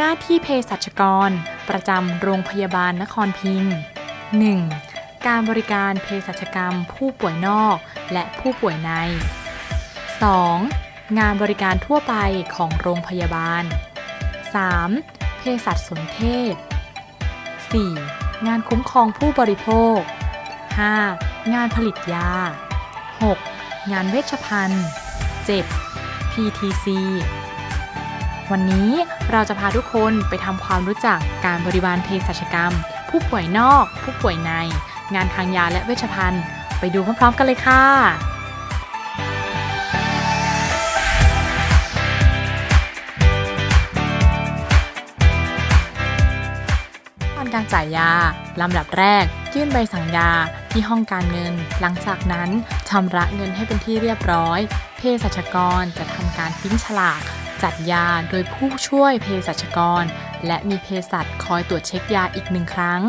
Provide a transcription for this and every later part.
หน้าที่เภสัชกร ประจำโรงพยาบาลนครพิงค์ 1. การบริการเภสัชกรรมผู้ป่วยนอกและผู้ป่วยใน 2. งานบริการทั่วไปของโรงพยาบาล 3. เภสัชสนเทศ 4. งานคุ้มครองผู้บริโภค 5. งานผลิตยา 6. งานเวชภัณฑ์ 7. PTC วันนี้เราจะพาทุกคนไปทำความรู้จักการบริบาลเภสัชกรรม ผู้ป่วยนอก ผู้ป่วยใน งานทางยาและเวชภัณฑ์ ไปดูพร้อมๆกันเลยค่ะตอนการจ่ายยา ลำดับแรก ยื่นใบสั่งยา ที่ห้องการเงิน หลังจากนั้นชำระเงินให้เป็นที่เรียบร้อย เภสัชกรจะทำการพิมพ์ฉลาก จัดยาโดยผู้ช่วยเภสัชกร และมีเภสัชคอยตรวจเช็คยาอีกหนึ่งครั้ง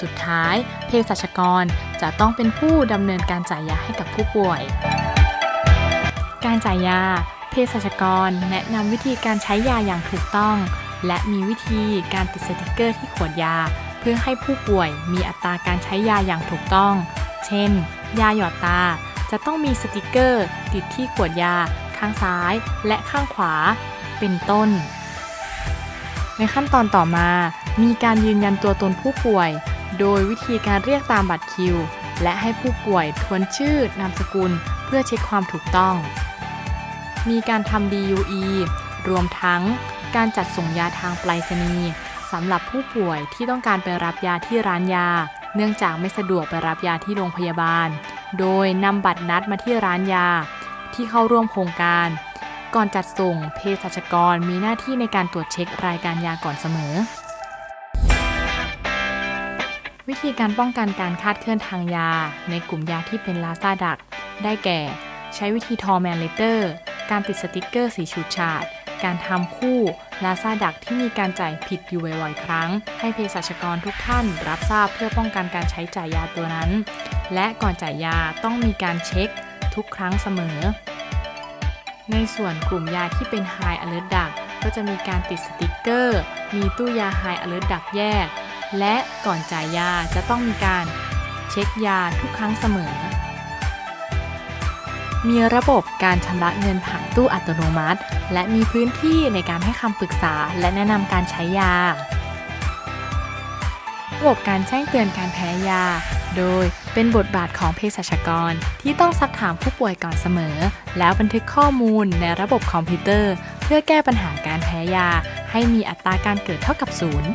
สุดท้ายเภสัชกรจะต้องเป็นผู้ดำเนินการจ่ายยาให้กับผู้ป่วย การจ่ายยาเภสัชกรแนะนำวิธีการใช้ยาอย่างถูกต้อง และมีวิธีการติดสติกเกอร์ที่ขวดยา เพื่อให้ผู้ป่วยมีอัตราการใช้ยาอย่างถูกต้อง เช่น ยาหยอดตาจะต้องมีสติกเกอร์ ติดที่ขวดยา ข้างซ้ายและข้างขวา เป็นต้น ในขั้นตอนต่อมา มีการยืนยันตัวตนผู้ป่วย โดยวิธีการเรียกตามบัตรคิว และให้ผู้ป่วยทวนชื่อนามสกุลเพื่อเช็คความถูกต้อง มีการทำ DUE รวมทั้งการจัดส่งยาทางไปรษณีย์สำหรับผู้ป่วยที่ต้องการไปรับยาที่ร้านยา เนื่องจากไม่สะดวกไปรับยาที่โรงพยาบาล โดยนำบัตรนัดมาที่ร้านยา ที่เข้าร่วมโครงการ ก่อนจัดส่งเภสัชกรมีหน้าที่ในการตรวจเช็ครายการยาก่อนเสมอ วิธีการป้องกันการคาดเคลื่อนทางยา ในกลุ่มยาที่เป็นลาซาดัก ได้แก่ ใช้วิธีทอแมนเลเตอร์ การติดสติกเกอร์สีฉูดฉาด การทำคู่ลาซาดักที่มีการจ่ายผิดอยู่บ่อยๆ ครั้ง ให้เภสัชกรทุกท่านรับทราบเพื่อป้องกันการใช้จ่ายยาตัวนั้น และก่อนจ่ายยาต้องมีการเช็คทุกครั้งเสมอ ในส่วนกลุ่มยาที่เป็น High Alert Duct ก็จะมีการติดสติกเกอร์ มีตู้ยา High Alert Duct แยก และก่อนจ่ายยาจะต้องมีการเช็คยาทุกครั้งเสมอ มีระบบการชำระเงินผ่านตู้อัตโนมัติ และมีพื้นที่ในการให้คำปรึกษาและแนะนำการใช้ยา บบการแจ้งเตือนการแพ้ยา โดยเป็นบทบาทของเภสัชกร ที่ต้องซักถามผู้ป่วยก่อนเสมอ แล้วบันทึกข้อมูลในระบบคอมพิวเตอร์ เพื่อแก้ปัญหาการแพ้ยา ให้มีอัตราการเกิดเท่ากับศูนย์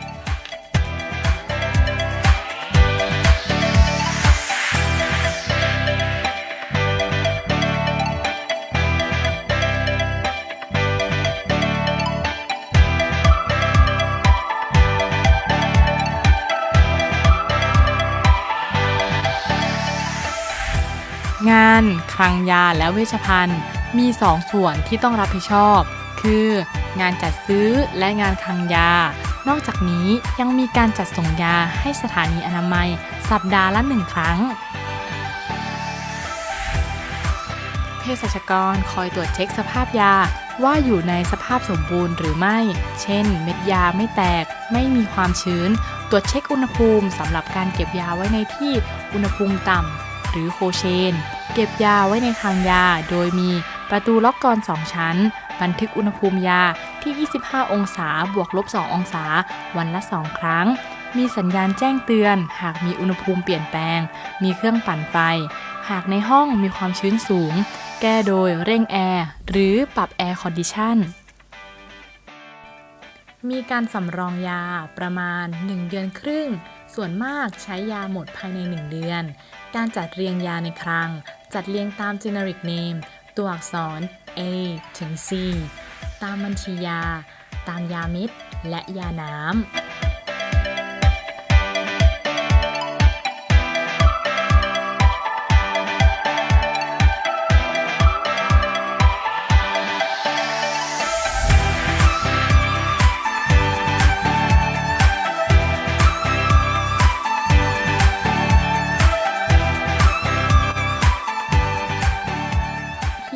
งาน คลังยาและเวชภัณฑ์ มี 2 ส่วนที่ต้องรับผิดชอบ คือ งานจัดซื้อและงานคลังยา นอกจากนี้ยังมีการจัดส่งยาให้สถานีอนามัย สัปดาห์ละหนึ่งครั้งเภสัชกรคอยตรวจเช็คสภาพยาว่าอยู่ในสภาพสมบูรณ์หรือไม่ เช่น เม็ดยาไม่แตก ไม่มีความชื้น ตรวจเช็คอุณหภูมิสำหรับการเก็บยาไว้ในที่อุณหภูมิต่ำหรือโคเชน เก็บยาไว้ในคลังยา โดยมีประตูล็อกกร2ชั้น บันทึกอุณหภูมิยาที่ 25 องศาบวกลบ 2 องศา วันละ 2 ครั้ง มีสัญญาณแจ้งเตือน หากมีอุณหภูมิเปลี่ยนแปลง มีเครื่องปั่นไฟ หากในห้องมีความชื้นสูง แก้โดยเร่งแอร์ หรือปรับแอร์คอนดิชันมีการสำรองยาประมาณ 1 เดือนครึ่ง ส่วนมากใช้ยาหมดภายใน 1 เดือน การจัดเรียงยาในคลัง จัดเรียงตาม generic name ตัวอักษร A ถึง C ตามบัญชียา ตามยาเม็ด และยาน้ำ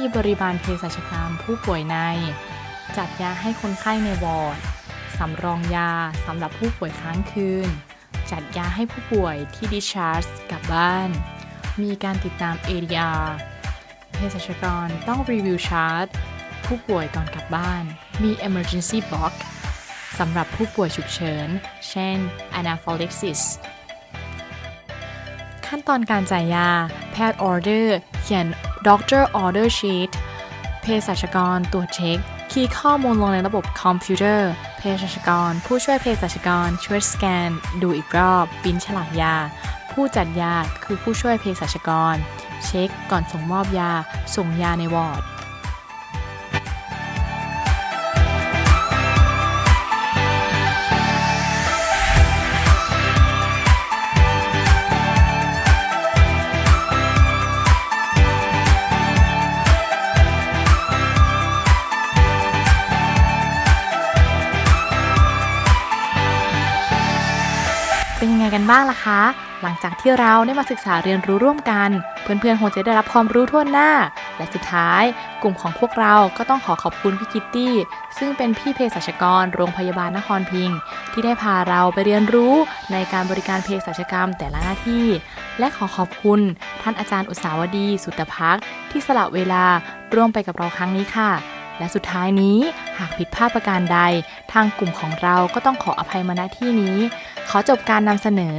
ที่บริบาลเภสัชกรรมผู้ป่วยใน จัดยาให้คนไข้ในวอร์ดสำรองยาสำหรับผู้ป่วยค้างคืน จัดยาให้ผู้ป่วยที่ discharge กลับบ้าน มีการติดตาม ADR เภสัชกรต้องรีวิวชาร์ตผู้ป่วยก่อนกลับบ้าน มี emergency box สำหรับผู้ป่วยฉุกเฉิน เช่น anaphylaxis ขั้นตอนการจ่ายยา แพทย์ออเดอร์ เขียน doctor order sheet เภสัชกรตรวจเช็ค คีย์ข้อมูลลงในระบบคอมพิวเตอร์เภสัชกร ผู้ช่วยเภสัชกร ช่วยสแกน ดูอีกรอบปิ้นฉลากยา ผู้จัดยาคือผู้ช่วยเภสัชกร เช็คก่อนส่งมอบยา ส่งยาในวอร์ด กันบ้างล่ะคะ หลังจากที่เราได้มาศึกษาเรียนรู้ร่วมกัน เพื่อนๆคงจะได้รับความรู้ทั่วหน้า และสุดท้าย กลุ่มของพวกเราก็ต้องขอขอบคุณพี่กิตตี้ ซึ่งเป็นพี่เภสัชกร โรงพยาบาลนครพิงค์ที่ได้พาเราไปเรียนรู้ในการบริการเภสัชกรรมแต่ละหน้าที่ และขอขอบคุณ ท่านอาจารย์อุตสาวดี สุตพักที่สละเวลาร่วมไปกับเราครั้งนี้ค่ะ และสุดท้ายนี้หากผิดพลาดประการใด ทางกลุ่มของเราก็ต้องขออภัยมาณที่นี้ ขอจบการนำเสนอ